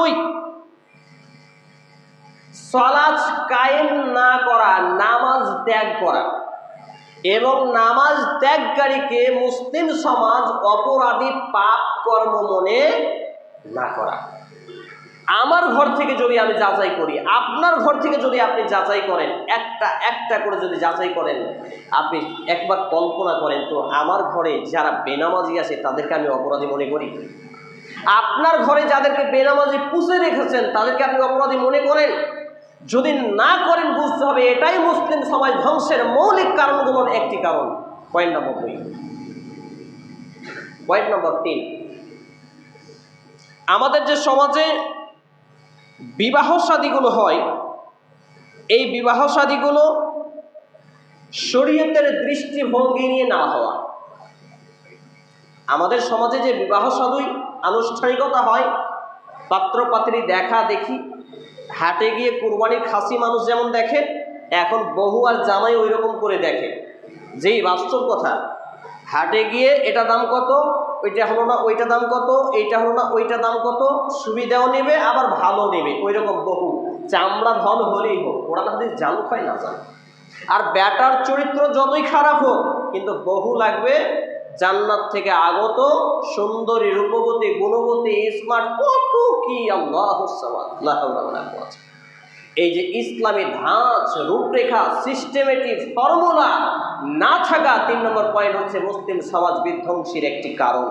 দুই সলাজ কায়েম না করা, নামাজ ত্যাগ করা এবং নামাজ ত্যাগকারীকে মুসলিম সমাজ অপরাধী পাপ কর্ম মনে না করা। আমার ঘর থেকে যদি আমি যাচাই করি, আপনার ঘর থেকে যদি আপনি যাচাই করেন, একটা একটা করে যদি যাচাই করেন, আপনি একবার কল্পনা করেন, তো আমার ঘরে যারা বেনামাজি আছে তাদেরকে আমি অপরাধী মনে করি? আপনার ঘরে যাদেরকে বেনামাজি পুষে রেখেছেন, তাদেরকে আপনি অপরাধী মনে করেন? যদি না করেন, বুঝতে হবে এটাই মুসলিম সমাজ ধ্বংসের মৌলিক কারণগুলোর একটি কারণ। পয়েন্ট নম্বর দুই পয়েন্ট নম্বর তিন আমাদের যে সমাজে বিবাহ শাদিগুলো হয়, এই বিবাহ শাদিগুলো শরীয়তের দৃষ্টিভঙ্গি নিয়ে না হওয়া। আমাদের সমাজে যে বিবাহ সাদুই আনুষ্ঠানিকতা হয়, পাত্রপাত্রী দেখা দেখি, হাটে গিয়ে কুরবানির খাসি মানুষ যেমন দেখে, এখন বহু আর জামাই ওই রকম করে দেখে। যেই বাস্তব কথা, হাটে গিয়ে এটা দাম কত, ওইটা হলো না, ওইটা দাম কত, এইটা হলো না, ওইটা দাম কত, সুবিধাও নেবে, আবার ভালো নেবে ওই রকম বহু। চামড়া ধন হলেই হোক, ওরা হাদিস জানুক হয় না জান। আর ব্যাটার চরিত্র যতই খারাপ হোক, কিন্তু বহু লাগবে জান্নাত থেকে আগত সুন্দরী, রূপবতী, গুণবতী স্মার্ট কত কি এই যে ইসলামী ধাঁচ, রূপরেখা সিস্টেমেটিক ফর্মুলা না থাকা তিন নম্বর পয়েন্ট হচ্ছে মুসলিম সমাজ বিধ্বংসীর একটি কারণ।